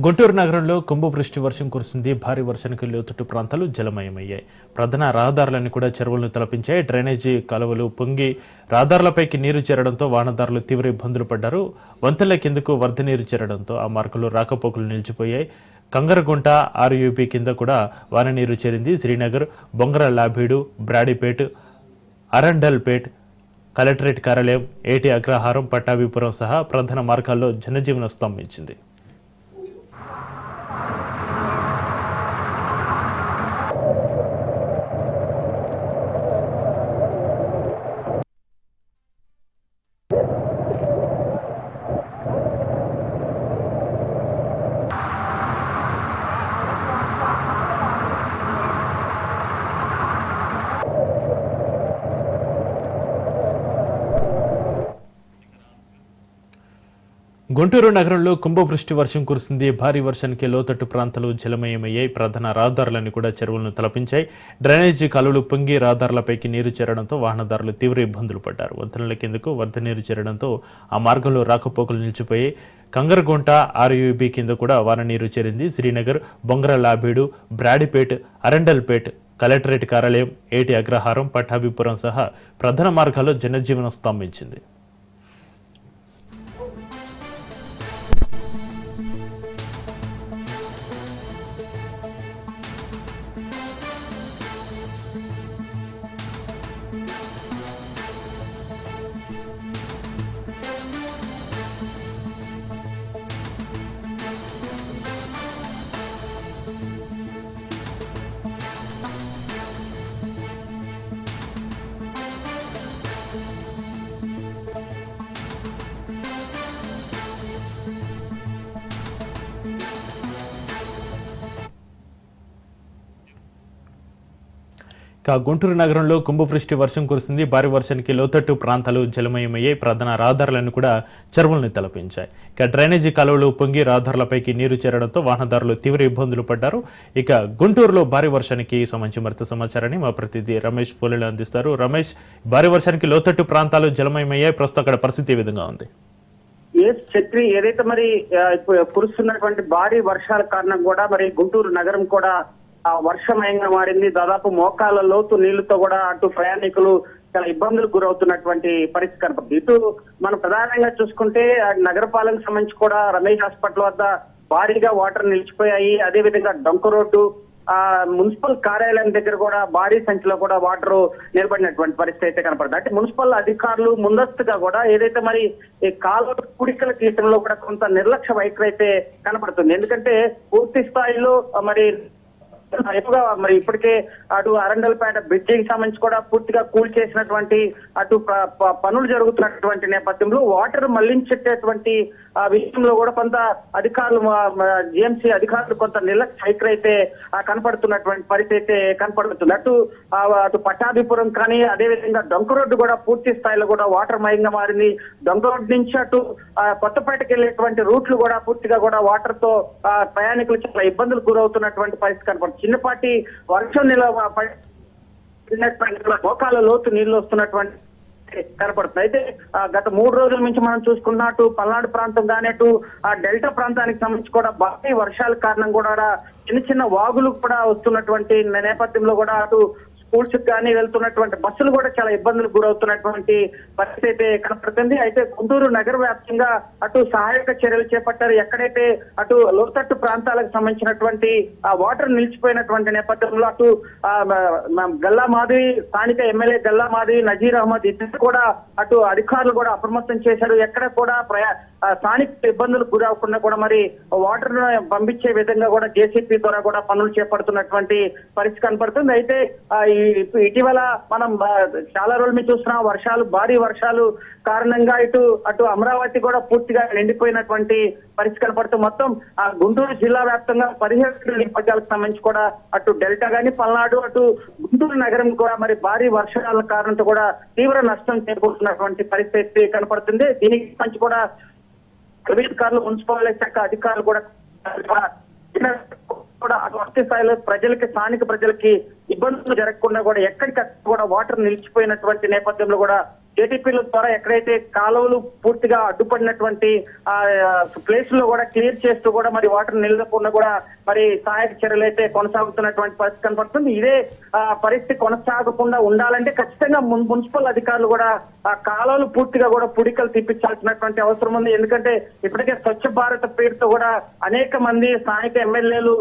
గుంటూరు నగరంలో కుంభవృష్టి వర్షం కురిసింది. భారీ వర్షానికి లోతుట్టు ప్రాంతాలు జలమయమయ్యాయి. ప్రధాన రహదారులన్నీ కూడా చెరువులను తలపించాయి. డ్రైనేజీ కాలువలు పొంగి రహదారులపైకి నీరు చేరడంతో వాహనదారులు తీవ్ర ఇబ్బందులు పడ్డారు. వంతెనల కిందకు వరద నీరు చేరడంతో ఆ మార్గంలో రాకపోకలు నిలిచిపోయాయి. కంగరగుంట ఆర్యూపీ కింద కూడా వాన నీరు చేరింది. శ్రీనగర్ బొంగర లాభీడు బ్రాడీపేట్ అరండల్పేట్ కలెక్టరేట్ కార్యాలయం ఏటి అగ్రహారం పట్టాభిపురం సహా ప్రధాన మార్గాల్లో జనజీవనం స్తంభించింది. గుంటూరు నగరంలో కుంభవృష్టి వర్షం కురిసింది. భారీ వర్షానికి లోతట్టు ప్రాంతాలు జలమయమయ్యాయి. ప్రధాన రహదారులన్నీ కూడా చెరువులను తలపించాయి. డ్రైనేజీ కాలువలు పొంగి రహదారులపైకి నీరు చేరడంతో వాహనదారులు తీవ్ర ఇబ్బందులు పడ్డారు. వంతెనల కిందకు వరద నీరు చేరడంతో ఆ మార్గంలో రాకపోకలు నిలిచిపోయి కంగరగుంట ఆర్యూబీ కింద కూడా వాన నీరు చేరింది. శ్రీనగర్ బొంగర లాభేడు బ్రాడిపేట్ అరండల్పేట్ కలెక్టరేట్ కార్యాలయం ఏటి అగ్రహారం పట్టాభిపురం సహా ప్రధాన మార్గాల్లో జనజీవనం స్తంభించింది. ఇక గుంటూరు నగరంలో కుంభవృష్టి వర్షం కురిసింది. భారీ వర్షానికి లోతట్టు ప్రాంతాలు జలమయమయ్యాయి. ప్రధాన రహదారులను కూడా చెరువులను తలపించాయి. ఇక డ్రైనేజీ కాలువలు పొంగి రహదారులపైకి నీరు చేరడంతో వాహనదారులు తీవ్ర ఇబ్బందులు పడ్డారు. ఇక గుంటూరులో భారీ వర్షానికి సంబంధించి మరింత సమాచారాన్ని మా ప్రతినిధి రమేష్ ఫోలీలు అందిస్తారు. రమేష్ భారీ వర్షానికి లోతట్టు ప్రాంతాలు జలమయమయ్యాయి. ప్రస్తుతం అక్కడ పరిస్థితి ఏ విధంగా ఉంది? ఏ చక్రి ఏదైతే మరి కురుస్తున్నటువంటి భారీ వర్షాల కారణం కూడా మరి గుంటూరు నగరం కూడా వర్షమయంగా మారింది దాదాపు మోకాల లోతు నీళ్ళతో కూడా అటు ప్రయాణికులు చాలా ఇబ్బందులకు గురవుతున్నటువంటి పరిస్థితి కనపడుతుంది ఇటు మనం ప్రధానంగా చూసుకుంటే ఆ నగరపాలనకు సంబంధించి కూడా రమేష్ హాస్పిటల్ వద్ద భారీగా వాటర్ నిలిచిపోయాయి. అదే విధంగా డొంక రోడ్డు ఆ మున్సిపల్ కార్యాలయం దగ్గర కూడా భారీ సంఖ్యలో కూడా వాటర్ నిలబడినటువంటి పరిస్థితి అయితే కనపడుతుంది. అంటే మున్సిపల్ అధికారులు ముందస్తుగా కూడా ఏదైతే మరి ఈ కాలువ కుడికల తీయటంలో కూడా కొంత నిర్లక్ష్య వైఖరి అయితే కనపడుతుంది. ఎందుకంటే పూర్తి స్థాయిలో మరి ఎక్కువగా మరి ఇప్పటికే అటు అరండల్పేట బ్రిడ్జికి సంబంధించి కూడా పూర్తిగా కూల్ చేసినటువంటి అటు పనులు జరుగుతున్నటువంటి నేపథ్యంలో వాటర్ మళ్ళించేటటువంటి ఆ విషయంలో కూడా కొంత అధికారులు జిఎంసీ అధికారులు కొంత నిర్లక్ష్య వైఖరి అయితే కనపడుతున్నటువంటి పరిస్థితి అయితే కనపడుతుంది. అటు అటు పట్టాభిపురం కానీ అదే విధంగా డొంక రోడ్డు కూడా పూర్తి స్థాయిలో కూడా వాటర్ మయంగా మారింది. డొంక రోడ్డు నుంచి అటు కొత్తపేటకి వెళ్ళేటువంటి రూట్లు కూడా పూర్తిగా కూడా వాటర్తో ప్రయాణికులు చాలా ఇబ్బందులకు గురవుతున్నటువంటి పరిస్థితి కనపడుతుంది. చిన్నపాటి వర్షం నిలవ పడినటువంటి గోకాల లోతు నీళ్ళు వస్తున్నటువంటి కనపడుతుంది. అయితే గత మూడు రోజుల నుంచి మనం చూసుకున్న అటు పల్నాడు ప్రాంతం కానీ అటు ఆ డెల్టా ప్రాంతానికి సంబంధించి కూడా భారీ వర్షాల కారణం కూడా చిన్న చిన్న వాగులు కూడా వస్తున్నటువంటి నేపథ్యంలో కూడా అటు స్కూల్స్ కానీ వెళ్తున్నటువంటి బస్సులు కూడా చాలా ఇబ్బందులకు గురవుతున్నటువంటి పరిస్థితి అయితే కనపడుతుంది. అయితే గుంటూరు నగర వ్యాప్తంగా అటు సహాయక చర్యలు చేపట్టారు. ఎక్కడైతే అటు లోతట్టు ప్రాంతాలకు సంబంధించినటువంటి ఆ వాటర్ నిలిచిపోయినటువంటి నేపథ్యంలో అటు గల్లా మాధవి స్థానిక ఎమ్మెల్యే గల్లా మాధవి నజీర్ అహ్మద్ ఇద్దరు కూడా అటు అధికారులు కూడా అప్రమత్తం చేశారు. ఎక్కడ కూడా ప్రయా స్థానిక ఇబ్బందులకు గురవకుండా కూడా మరి వాటర్ పంపించే విధంగా కూడా జేసీపీ ద్వారా కూడా పనులు చేపడుతున్నటువంటి పరిస్థితి కనపడుతుంది. అయితే ఆ, ఈ ఇటీవల మనం చాలా రోజుల మీద చూస్తున్నాం వర్షాలు భారీ వర్షాలు కారణంగా ఇటు అటు అమరావతి కూడా పూర్తిగా నిండిపోయినటువంటి పరిస్థితి కనపడుతూ మొత్తం ఆ గుంటూరు జిల్లా వ్యాప్తంగా పదిహేడు నేపథ్యాలకు సంబంధించి కూడా అటు డెల్టా గాని పల్నాడు అటు గుంటూరు నగరం కూడా మరి భారీ వర్షాల కారణంతో కూడా తీవ్ర నష్టం చేకూరుతున్నటువంటి పరిస్థితి కనపడుతుంది. దీనికి సంబంధించి కూడా అధికారులు మున్సిపాలిటీ శాఖ అధికారులు కూడా కూడా అటు స్థాయిలో ప్రజలకి స్థానిక ప్రజలకి ఇబ్బందులు జరగకుండా కూడా ఎక్కడికక్కడ కూడా వాటర్ నిలిచిపోయినటువంటి నేపథ్యంలో కూడా జేటీపీల ద్వారా ఎక్కడైతే కాలువలు పూర్తిగా అడ్డుపడినటువంటి ఆ ప్లేస్లో కూడా క్లియర్ చేస్తూ కూడా మరి వాటర్ నిలవకుండా కూడా మరి సహాయక చర్యలు అయితే కొనసాగుతున్నటువంటి పరిస్థితి కనపడుతుంది. ఇదే ఆ, పరిస్థితి కొనసాగకుండా ఉండాలంటే ఖచ్చితంగా మున్సిపల్ అధికారులు కూడా ఆ కాలువలు పూర్తిగా కూడా పుడికలు తీపించాల్సినటువంటి అవసరం ఉంది. ఎందుకంటే ఇప్పటికే స్వచ్ఛ భారత్ పేరుతో కూడా అనేక మంది స్థానిక ఎమ్మెల్యేలు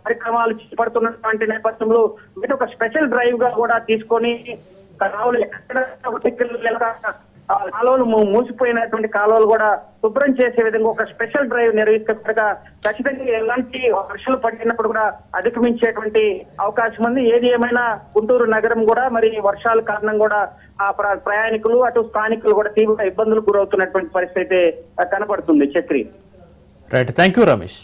కార్యక్రమాలు చేపడుతున్నటువంటి నేపథ్యంలో వీటి ఒక స్పెషల్ డ్రైవ్గా కూడా తీసుకొని కాలువలు ఎక్కడ కాలువలు మూసిపోయినటువంటి కాలువలు కూడా శుభ్రం చేసే విధంగా ఒక స్పెషల్ డ్రైవ్ నిర్వహిస్తున్నట్టుగా ఖచ్చితంగా ఎలాంటి వర్షాలు పడినప్పుడు కూడా అధిగమించేటువంటి అవకాశం ఉంది. ఏది ఏమైనా గుంటూరు నగరం కూడా మరి వర్షాల కారణం కూడా ఆ ప్రయాణికులు అటు స్థానికులు కూడా తీవ్ర ఇబ్బందులు గురవుతున్నటువంటి పరిస్థితి అయితే కనపడుతుంది. Chakri. Right thank you Ramesh